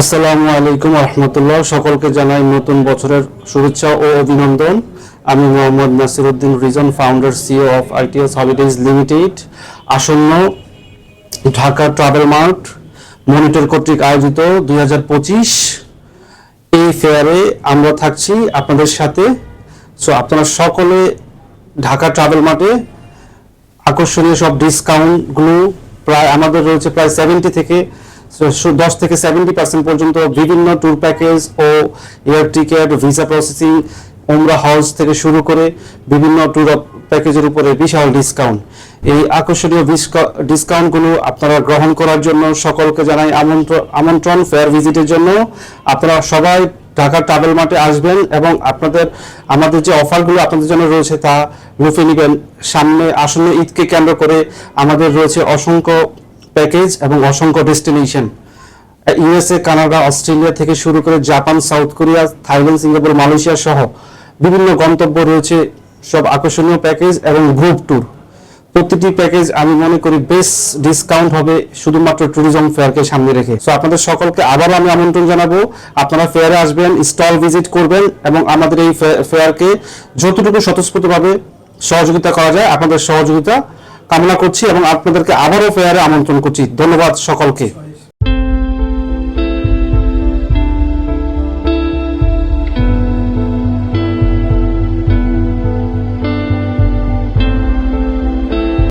আসসালামু আলাইকুম রহমতুল্লাহ। সকলকে জানাই নতুন বছরের শুভেচ্ছা ও অভিনন্দন। আমি Mohammad Nasiruddin Rizon founder CEO of ITS Holidays Limited আসন্ন ঢাকা ট্রাভেল মার্ট মনিটর কর্তৃক আয়োজিত দুই হাজার পঁচিশ এই ফেয়ারে আমরা থাকছি আপনাদের সাথে। সো আপনারা সকলে ঢাকা ট্রাভেল মার্টে আকর্ষণীয় সব ডিসকাউন্টগুলো প্রায় আমাদের রয়েছে প্রায় সেভেন্টি থেকে দশ থেকে সেভেন্টি পার্সেন্ট পর্যন্ত বিভিন্ন ট্যুর প্যাকেজ ও air ticket visa processing Umrah house থেকে শুরু করে বিভিন্ন ট্যুর প্যাকেজের উপরে বিশাল ডিসকাউন্ট এই আকর্ষণীয় ডিসকাউন্টগুলো আপনারা গ্রহণ করার জন্য সকলকে জানাই আমন্ত্রণ আমন্ত্রণ ফেয়ার ভিজিটের জন্য। আপনারা সবাই ঢাকা ট্রাভেল মার্টে আসবেন এবং আপনাদের, আমাদের যে অফারগুলো আপনাদের জন্য রয়েছে তা লুফে নেবেন। সামনে আসন্ন ঈদকে কেন্দ্র করে আমাদের রয়েছে অসংখ্য প্যাকেজ এবং অসংখ্য ডেস্টিনেশন ইউএসএ কানাডা অস্ট্রেলিয়া থেকে শুরু করে Japan South Korea Thailand Singapore Malaysia সহ বিভিন্ন গন্তব্য রয়েছে সব আকর্ষণীয় প্যাকেজ এবং গ্রুপ ট্যুর প্রতিটি প্যাকেজ আমি মনে করি বেস্ট ডিসকাউন্ট হবে শুধুমাত্র ট্যুরিজম ফেয়ারকে সামনে রেখে। সো আপনাদের সকলকে আবারও আমি আমন্ত্রণ জানাব, আপনারা ফেয়ারে আসবেন স্টল ভিজিট করবেন এবং আমাদের এই ফেয়ারকে যতটুকু স্বতঃস্ফূর্তভাবে সহযোগিতা করা যায়, আপনাদের সহযোগিতা কামনা করছি এবং আপনাদেরকে আবারও ফেয়ারে আমন্ত্রণ করছি। ধন্যবাদ সকলকে।